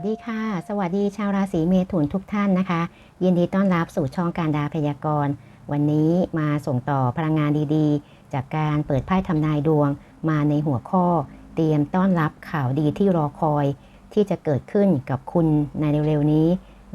วัสดีค่ะ สวัสดีชาวราศีเมถุนทุกท่านนะคะ ยินดีต้อนรับสู่ช่องการดาพยากรณ์ วันนี้มาส่งต่อพลังงานดีๆ จากการเปิดไพ่ทำนายดวงมาในหัวข้อ เตรียมต้อนรับข่าวดีที่รอคอย ที่จะเกิดขึ้นกับคุณในเร็วๆนี้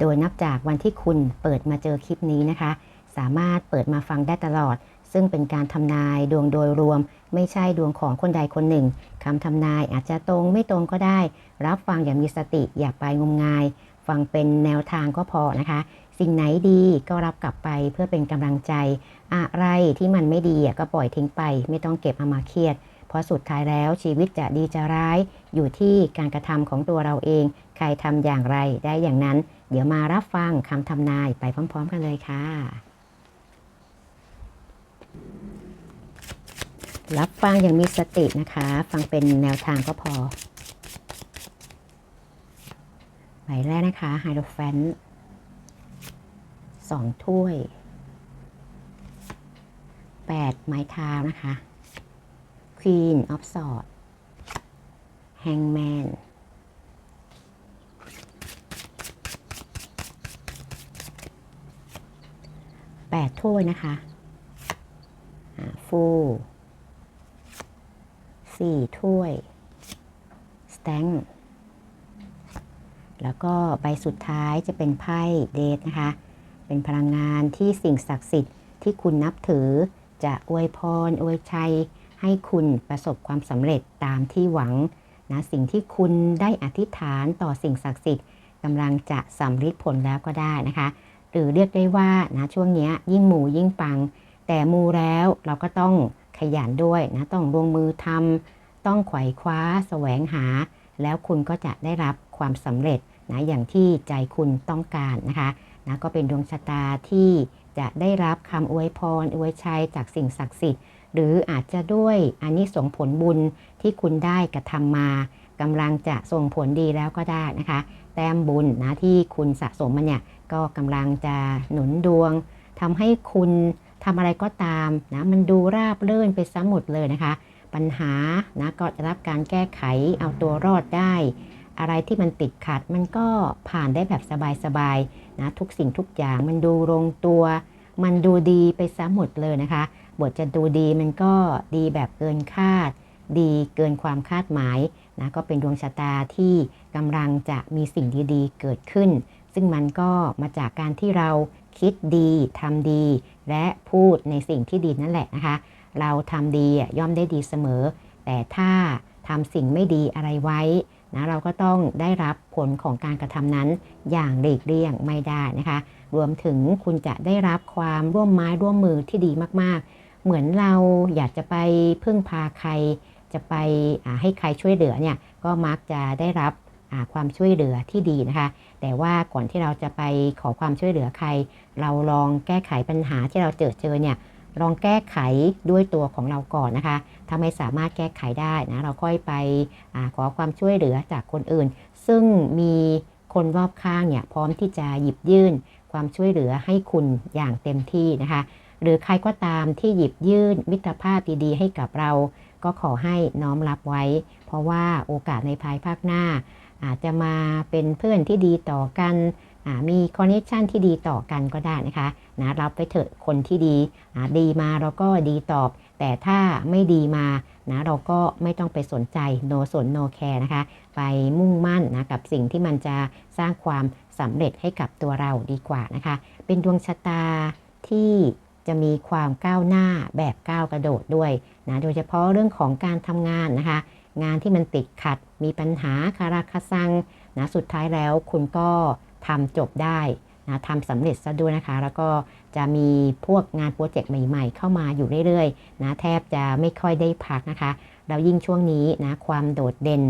โดยนับจากวันที่คุณเปิดมาเจอคลิปนี้นะคะ สามารถเปิดมาฟังได้ตลอด ซึ่งเป็นการทำนายดวงโดยรวม ไม่ใช่ดวงของคนใดคนหนึ่งคำทำนายอาจจะตรงไม่ตรงก็ได้ รับฟังอย่างมีสติอย่าไปงมงาย ฟังเป็นแนวทางก็พอนะคะ สิ่งไหนดีก็รับกลับไปเพื่อเป็นกำลังใจ อะไรที่มันไม่ดีก็ปล่อยทิ้งไป ไม่ต้องเก็บเอามาเครียดเพราะสุดท้ายแล้วชีวิตจะดีจะร้าย อยู่ที่การกระทำของตัวเราเอง ใครทำอย่างไรได้อย่างนั้น เดี๋ยวมารับฟังคำทำนายไปพร้อม ๆ กันเลยค่ะ รับฟังอย่างมีสตินะคะ ฟังเป็นแนวทางก็พอใบแรกนะคะไฮโดรแฟนสองถ้วยแปดไม้เท้านะคะ Queen of Swords Hangman แปดถ้วยนะคะฟู สี่ถ้วยสแตงแล้วก็ใบสุดท้ายจะเป็นไพ่เดทนะคะ เป็นพลังงานที่สิ่งศักดิ์สิทธิ์ที่คุณนับถือจะอวยพรอวยชัย ให้คุณประสบความสำเร็จตามที่หวังนะสิ่งที่คุณได้อธิษฐานต่อสิ่งศักดิ์สิทธิ์กำลังจะสำฤทธิ์ผลแล้วก็ได้นะคะ หรือเรียกได้ว่านะช่วงนี้ยิ่งหมูยิ่งปัง แต่มูแล้วเราก็ต้อง ขยันด้วยนะต้องลงมือทำต้องไขว่คว้าแสวงหา แล้วคุณก็จะได้รับความสำเร็จนะอย่างที่ใจคุณต้องการนะคะนะก็เป็นดวงชะตาที่จะได้รับคำอวยพรอวยชัยจากสิ่งศักดิ์สิทธิ์ หรืออาจจะด้วยอันนี้ส่งผลบุญที่คุณได้กระทำมากำลังจะส่งผลดีแล้วก็ได้นะคะ แต้มบุญนะที่คุณสะสมมันเนี่ยก็กำลังจะหนุนดวงทำให้คุณ ทำอะไรก็ตามนะมันดูราบรื่นไปซะหมดเลยนะคะ ปัญหานะก็จะรับการแก้ไขเอาตัวรอดได้ อะไรที่มันติดขัดมันก็ผ่านได้แบบสบายๆนะทุกสิ่งทุกอย่างมันดูลงตัว มันดูดีไปซะหมดเลยนะคะ บทจะดูดีมันก็ดีแบบเกินคาด ดีเกินความคาดหมายนะก็เป็นดวงชะตาที่กำลังจะมีสิ่งดีๆ เกิดขึ้น ซึ่งมันก็มาจากการที่เราคิดดีทำดี และพูดในสิ่งที่ดีนั่นแหละนะคะ เราทำดีย่อมได้ดีเสมอ แต่ถ้าทำสิ่งไม่ดีอะไรไว้นะเราก็ต้องได้รับผลของการกระทำนั้นอย่างหลีกเลี่ยงไม่ได้นะคะ รวมถึงคุณจะได้รับความร่วมไม้ร่วมมือที่ดีมากๆ เหมือนเราอยากจะไปพึ่งพาใคร จะไปให้ใครช่วยเหลือเนี่ยก็มักจะได้รับ ความช่วยเหลือที่ดีนะคะ แต่ว่าก่อนที่เราจะไปขอความช่วยเหลือใคร เราลองแก้ไขปัญหาที่เราเจอเจอเนี่ยลองแก้ไขด้วยตัวของเราก่อนนะคะ ถ้าไม่สามารถแก้ไขได้นะ เราค่อยไปอขอความช่วยเหลือจากคนอื่น ซึ่งมีคนรอบข้างเนี่ยพร้อมที่จะหยิบยื่น ความช่วยเหลือให้คุณอย่างเต็มที่นะคะ หรือใครก็ตามที่หยิบยื่นมิตรภาพดีๆ ให้กับเรา ก็ขอให้น้อมรับไว้ เพราะว่าโอกาสในภายภาคหน้า อาจจะมาเป็นเพื่อนที่ดีต่อกันมีคอนเนคชันที่ดีต่อกันก็ได้นะคะนะรับไปเถอะคนที่ดีดีมาเราก็ดีตอบ แต่ถ้าไม่ดีมานะเราก็ไม่ต้องไปสนใจโนสนโนแคร์นะคะ ไปมุ่งมั่นนะกับสิ่งที่มันจะสร้างความสำเร็จให้กับตัวเราดีกว่านะคะ เป็นดวงชะตาที่จะมีความก้าวหน้าแบบก้าวกระโดดด้วยนะโดยเฉพาะเรื่องของการทำงานนะคะ งานที่มันติดขัด มีปัญหาคาราคาซังนะสุดท้ายแล้วคุณก็ทำจบได้นะทำสำเร็จซะด้วยนะคะ แล้วก็จะมีพวกงานโปรเจกต์ใหม่ๆ เข้ามาอยู่เรื่อยๆนะแทบจะไม่ค่อยได้พักนะคะแล้วยิ่งช่วงนี้นะความโดดเด่น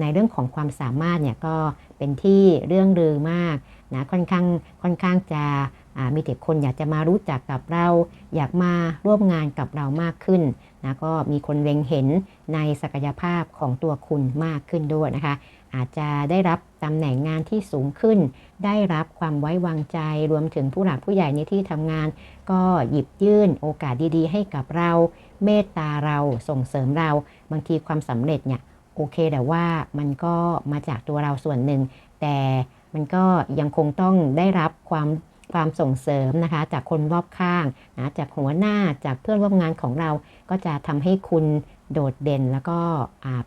ในเรื่องของความสามารถเนี่ยก็เป็นที่เรื่องลือมากนะค่อนข้างค่อนข้างจะ มีแต่คนอยากจะมารู้จักกับเรา อยากมาร่วมงานกับเรามากขึ้นนะก็มีคนเล็งเห็นในศักยภาพของตัวคุณมากขึ้นด้วยนะคะ อาจจะได้รับตำแหน่งงานที่สูงขึ้น ได้รับความไว้วางใจรวมถึงผู้หลักผู้ใหญ่ในที่ทำงาน ก็หยิบยื่นโอกาสดีๆ ให้กับเรา เมตตาเราส่งเสริมเรา บางทีความสำเร็จเนี่ยโโอเคแต่ว่ามันก็มาจากตัวเราส่วนหนึ่ง แต่มันก็ยังคงต้องได้รับความ ความส่งเสริมนะคะ จากคนรอบข้างนะจากหัวหน้าจากเพื่อนร่วมงานของเราก็จะทำให้คุณโดดเด่นแล้วก็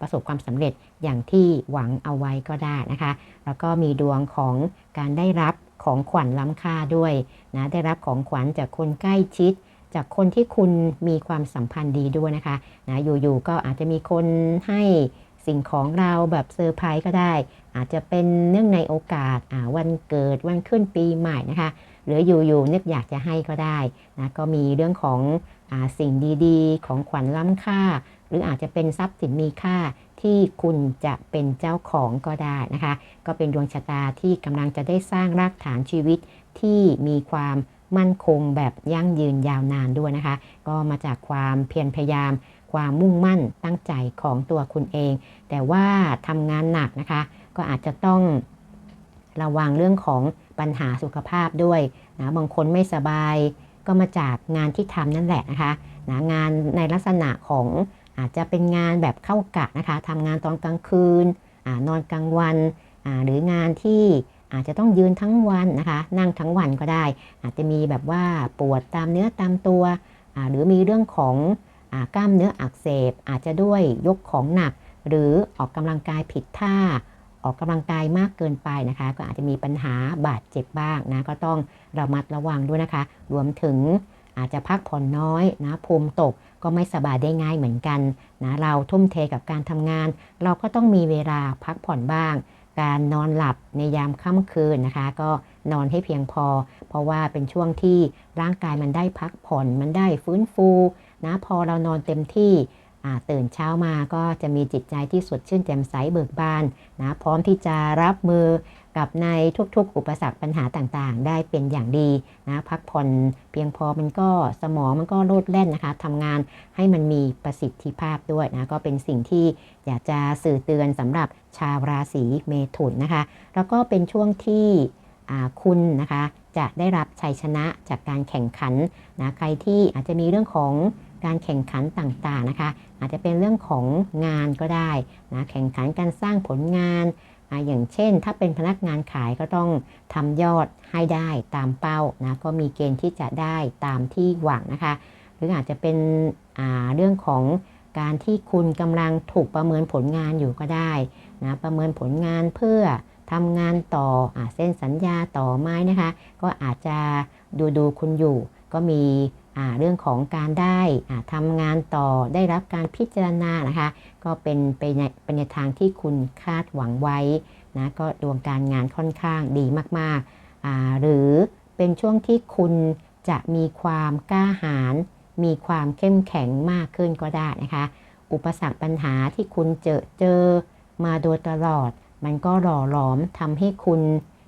ประสบความสำเร็จอย่างที่หวังเอาไว้ก็ได้นะคะ แล้วก็มีดวงของการได้รับของขวัญล้ำค่าด้วยนะได้รับของขวัญจากคนใกล้ชิด จากคนที่คุณมีความสัมพันธ์ดีด้วยนะคะนะอยู่ๆก็อาจจะมีคนให้สิ่งของเราแบบเซอร์ไพรส์ก็ได้ อาจจะเป็นเนื่องในโอกาสวันเกิดวันขึ้นปีใหม่นะคะ หรืออยู่ๆนึกอยากจะให้ก็ได้นะก็มีเรื่องของอสิ่งดีๆ ของขวัญล้ำค่า หรืออาจจะเป็นทรัพย์สินมีค่าที่คุณจะเป็นเจ้าของก็ได้นะคะ ก็เป็นดวงชะตาที่กำลังจะได้สร้างรากฐานชีวิตที่มีความมั่นคงแบบยั่งยืนยาวนานด้วยนะคะ ก็มาจากความเพียรพยายาม ความมุ่งมั่นตั้งใจของตัวคุณเอง แต่ว่าทำงานหนักนะคะ ก็อาจจะต้องระวังเรื่องของ ปัญหาสุขภาพด้วยนะบางคนไม่สบายก็มาจากงานที่ทำนั่นแหละนะคะนะงานในลักษณะของอาจจะเป็นงานแบบเข้ากะนะคะทำงานตอนกลางคืนนอนกลางวันหรืองานที่อาจจะต้องยืนทั้งวันนะคะ นั่งทั้งวันก็ได้ อาจจะมีแบบว่าปวดตามเนื้อตามตัว หรือมีเรื่องของอกล้ามเนื้ออักเสบ อาจจะด้วยยกของหนัก หรือออกกำลังกายผิดท่า ออกกำลังกายมากเกินไปนะคะ ก็อาจจะมีปัญหาบาดเจ็บบ้างนะก็ต้องระมัดระวังด้วยนะคะ รวมถึงอาจจะพักผ่อนน้อยนะภูมิตกก็ไม่สบายได้ง่ายเหมือนกันนะเราทุ่มเทกับการทำงาน เราก็ต้องมีเวลาพักผ่อนบ้าง การนอนหลับในยามค่ำคืนนะคะ ก็นอนให้เพียงพอ เพราะว่าเป็นช่วงที่ร่างกายมันได้พักผ่อนมันได้ฟื้นฟูนะพอเรานอนเต็มที่ ตื่นเช้ามาก็จะมีจิตใจที่สดชื่นแจ่มใสเบิกบานนะพร้อมที่จะรับมือกับในทุกๆ อุปสรรคปัญหาต่างๆ ได้เป็นอย่างดีนะพักผ่อนเพียงพอมันก็สมองมันก็โลดแล่นนะคะทำงานให้มันมีประสิทธิภาพด้วยนะก็เป็นสิ่งที่อยากจะสื่อเตือนสำหรับชาวราศีเมถุนนะคะ แล้วก็เป็นช่วงที่คุณนะคะจะได้รับชัยชนะจากการแข่งขันนะใครที่อาจจะมีเรื่องของการแข่งขันต่างๆนะคะ อาจจะเป็นเรื่องของงานก็ได้นะแข่งขันการสร้างผลงานอย่างเช่น ถ้าเป็นพนักงานขายก็ต้องทำยอดให้ได้ตามเป้านะก็มีเกณฑ์ที่จะได้ตามที่หวังนะคะหรืออาจจะเป็นเรื่องของการที่คุณกำลังถูกประเมินผลงานอยู่ก็ได้นะประเมินผลงานเพื่อทำงานต่ออเส้นสัญญาต่อไม้นะคะ ก็อาจจะดูดูคุณอยู่ ก็มี เรื่องของการได้ทำงานต่อได้รับการพิจารณานะคะ ก็เป็นไปในไปในทางที่คุณคาดหวังไว้นะก็ดวงการงานค่อนข้างดีมากๆ หรือเป็นช่วงที่คุณจะมีความกล้าหาญมีความเข้มแข็งมากขึ้นก็ได้นะคะ อุปสรรคปัญหาที่คุณเจอเจอมาโดยตลอด มันก็หล่อหลอมทำให้คุณ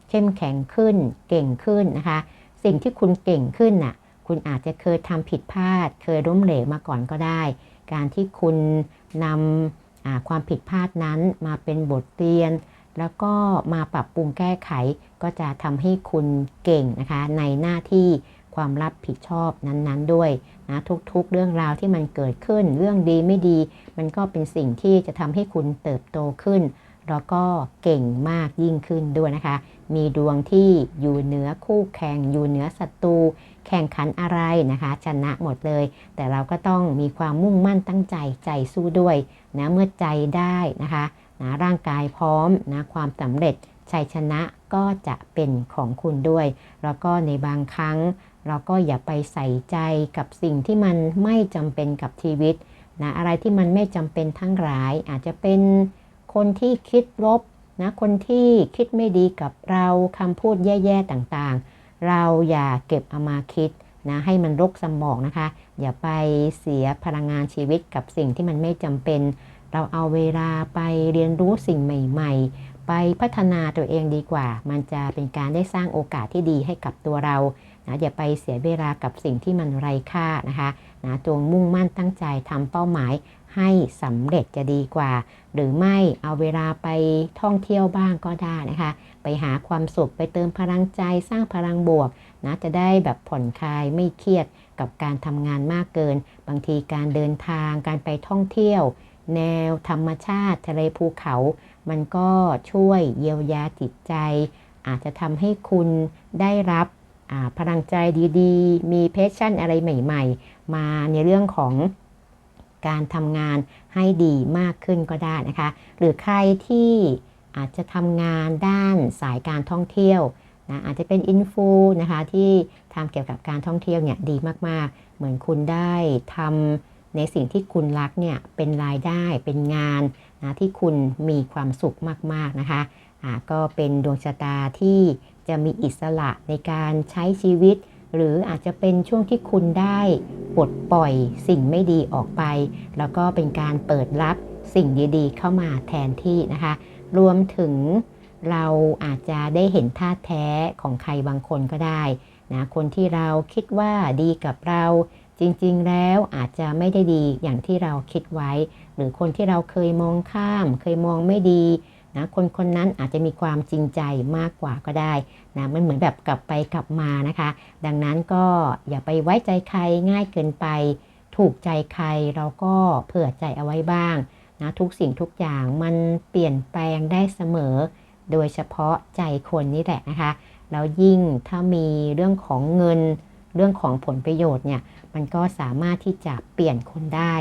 เข้มแข็งขึ้นเก่งขึ้นนะคะ สิ่งที่คุณเก่งขึ้นน่ะ คุณอาจจะเคยทำผิดพลาด เคยล้มเหลวมาก่อนก็ได้ การที่คุณนำความผิดพลาดนั้นมาเป็นบทเรียน แล้วก็มาปรับปรุงแก้ไข ก็จะทำให้คุณเก่งนะคะ ในหน้าที่ความรับผิดชอบนั้นๆ ด้วยนะทุกๆ เรื่องราวที่มันเกิดขึ้น เรื่องดีไม่ดี มันก็เป็นสิ่งที่จะทำให้คุณเติบโตขึ้น แล้วก็เก่งมากยิ่งขึ้นด้วยนะคะ มีดวงที่อยู่เหนือคู่แข่งอยู่เหนือศัตรูแข่งขันอะไรนะคะ ชนะหมดเลย แต่เราก็ต้องมีความมุ่งมั่นตั้งใจใจสู้ด้วยนะเมื่อใจได้นะคะนะร่างกายพร้อมนะความสำเร็จชัยชนะก็จะเป็นของคุณด้วย แล้วก็ในบางครั้ง เราก็อย่าไปใส่ใจกับสิ่งที่มันไม่จำเป็นกับชีวิตนะอะไรที่มันไม่จำเป็นทั้งหลายอาจจะเป็น คนที่คิดลบนะคนที่คิดไม่ดีกับเราคำพูดแย่ๆต่างๆ เราอย่าเก็บเอามาคิดนะให้มันรกสมองนะคะ อย่าไปเสียพลังงานชีวิตกับสิ่งที่มันไม่จำเป็น เราเอาเวลาไปเรียนรู้สิ่งใหม่ ๆ ไปพัฒนาตัวเองดีกว่า มันจะเป็นการได้สร้างโอกาสที่ดีให้กับตัวเรานะอย่าไปเสียเวลากับสิ่งที่มันไร้ค่านะคะนะจงมุ่งมั่นตั้งใจทำเป้าหมาย ให้สำเร็จจะดีกว่า หรือไม่เอาเวลาไปท่องเที่ยวบ้างก็ได้นะคะ ไปหาความสุขไปเติมพลังใจสร้างพลังบวกนะจะได้แบบผ่อนคลายไม่เครียดกับการทำงานมากเกิน บางทีการเดินทางการไปท่องเที่ยว แนวธรรมชาติทะเลภูเขา มันก็ช่วยเยียวยาจิตใจ อาจจะทำให้คุณได้รับพลังใจดีๆ มีเพชชั่นอะไรใหม่ ๆ มาในเรื่องของ การทำงานให้ดีมากขึ้นก็ได้นะคะ หรือใครที่อาจจะทำงานด้านสายการท่องเที่ยวนะอาจจะเป็นอินฟูนะคะที่ทำเกี่ยวกับการท่องเที่ยวเนี่ยดีมากๆ เหมือนคุณได้ทำในสิ่งที่คุณรักเนี่ยเป็นรายได้เป็นงานนะที่คุณมีความสุขมากๆนะคะก็เป็นดวงชะตาที่จะมีอิสระในการใช้ชีวิต หรืออาจจะเป็นช่วงที่คุณได้ปลดปล่อยสิ่งไม่ดีออกไป แล้วก็เป็นการเปิดรับสิ่งดีๆ เข้ามาแทนที่นะคะ รวมถึงเราอาจจะได้เห็นท่าแท้ของใครบางคนก็ได้นะคนที่เราคิดว่าดีกับเราจริงๆ แล้วอาจจะไม่ได้ดีอย่างที่เราคิดไว้ หรือคนที่เราเคยมองข้าม เคยมองไม่ดี นะคนคนนั้นอาจจะมีความจริงใจมากกว่าก็ได้นะมันเหมือนแบบกลับไปกลับมานะคะ ดังนั้นก็อย่าไปไว้ใจใครง่ายเกินไป ถูกใจใครเราก็เผื่อใจเอาไว้บ้างนะทุกสิ่งทุกอย่างมันเปลี่ยนแปลงได้เสมอ โดยเฉพาะใจคนนี่แหละนะคะแล้วยิ่งถ้ามีเรื่องของเงินเรื่องของผลประโยชน์เนี่ยมันก็สามารถที่จะเปลี่ยนคนได้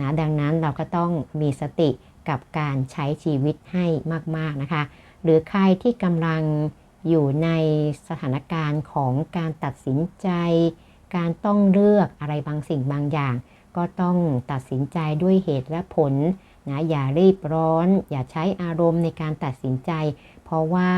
นะดังนั้นเราก็ต้องมีสติ กับการใช้ชีวิตให้มาก ๆ นะคะ หรือใครที่กำลังอยู่ในสถานการณ์ของการตัดสินใจ การต้องเลือกอะไรบางสิ่งบางอย่าง ก็ต้องตัดสินใจด้วยเหตุและผลนะอย่ารีบร้อน อย่าใช้อารมณ์ในการตัดสินใจ เพราะว่า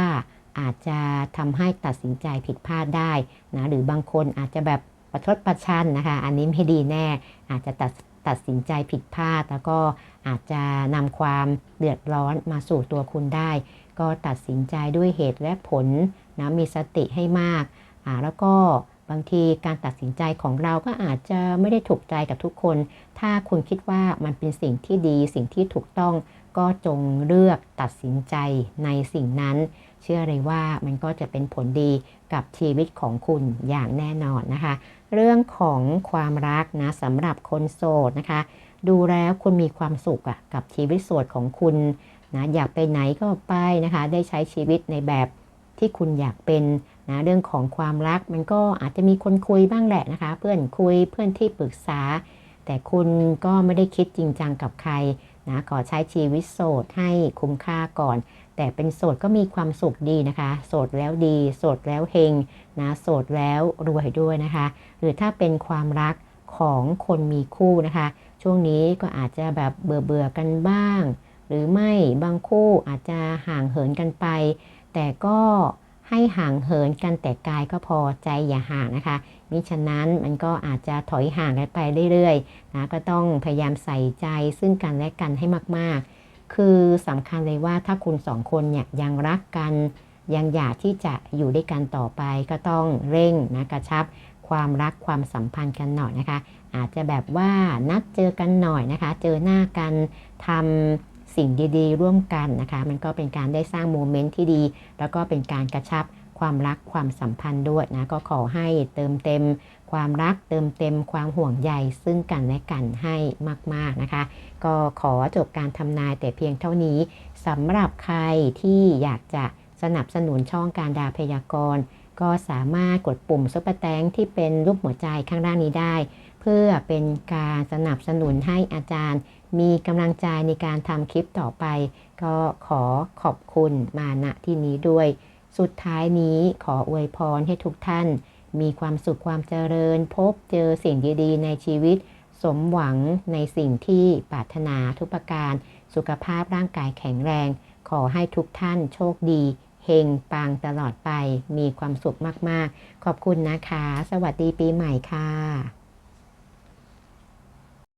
อาจจะทำให้ตัดสินใจผิดพลาดได้นะหรือบางคนอาจจะแบบประชดประชันนะคะ อันนี้ไม่ดีแน่ อาจจะตัด ตัดสินใจผิดพลาด แล้วก็อาจจะนำความเดือดร้อนมาสู่ตัวคุณได้ ก็ตัดสินใจด้วยเหตุและผลนะมีสติให้มากอ่าแล้วก็บางทีการตัดสินใจของเราก็อาจจะไม่ได้ถูกใจกับทุกคน ถ้าคุณคิดว่ามันเป็นสิ่งที่ดี สิ่งที่ถูกต้องก็จงเลือกตัดสินใจในสิ่งนั้น เชื่อเลยว่ามันก็จะเป็นผลดีกับชีวิตของคุณอย่างแน่นอนนะคะ เรื่องของความรักนะสำหรับคนโสดนะคะ ดูแล้วคุณมีความสุขอะกับชีวิตโสดของคุณนะอยากไปไหนก็ไปนะคะ ได้ใช้ชีวิตในแบบที่คุณอยากเป็นนะเรื่องของความรักมันก็อาจจะมีคนคุยบ้างแหละนะคะ เพื่อนคุยเพื่อนที่ปรึกษา แต่คุณก็ไม่ได้คิดจริงจังกับใครนะขอใช้ชีวิตโสดให้คุ้มค่าก่อน แต่เป็นโสดก็มีความสุขดีนะคะ โสดแล้วดี โสดแล้วเฮงนะโสดแล้วรวยด้วยนะคะ หรือถ้าเป็นความรักของคนมีคู่นะคะ ช่วงนี้ก็อาจจะแบบเบื่อเบื่อกันบ้าง หรือไม่บางคู่อาจจะห่างเหินกันไป แต่ก็ให้ห่างเหินกันแต่กายก็พอใจอย่าห่างนะคะมิฉะนั้นมันก็อาจจะถอยห่างกันไปเรื่อยๆนะก็ต้องพยายามใส่ใจซึ่งกันและกันให้มากๆ คือสำคัญเลยว่าถ้าคุณสองคนเนี่ยยังรักกัน ยังอยากที่จะอยู่ด้วยกันต่อไปก็ต้องเร่งนะกระชับ ความรักความสัมพันธ์กันหน่อยนะคะ อาจจะแบบว่านัดเจอกันหน่อยนะคะ เจอหน้ากันทำสิ่งดีๆ ร่วมกันนะคะ มันก็เป็นการได้สร้างโมเมนต์ที่ดี แล้วก็เป็นการกระชับ ความรักความสัมพันธ์ด้วยนะก็ขอให้เติมเต็ม ความรักเติมเต็มความห่วงใยซึ่งกันและกันให้มากๆนะคะ ก็ขอจบการทำนายแต่เพียงเท่านี้สำหรับใครที่อยากจะสนับสนุนช่องการดาพยากรณ์ก็สามารถกดปุ่มซุปเปอร์แตงที่เป็นรูปหัวใจข้างล่างนี้ได้ เพื่อเป็นการสนับสนุนให้อาจารย์ มีกำลังใจในการทำคลิปต่อไป ก็ขอขอบคุณมาณที่นี้ด้วย สุดท้ายนี้ขออวยพรให้ทุกท่าน มีความสุขความเจริญ พบเจอสิ่งดีๆ ในชีวิต สมหวังในสิ่งที่ปรารถนาทุกประการ สุขภาพร่างกายแข็งแรง ขอให้ทุกท่านโชคดีเฮงปังตลอดไป มีความสุขมากๆ ขอบคุณนะคะ สวัสดีปีใหม่ค่ะ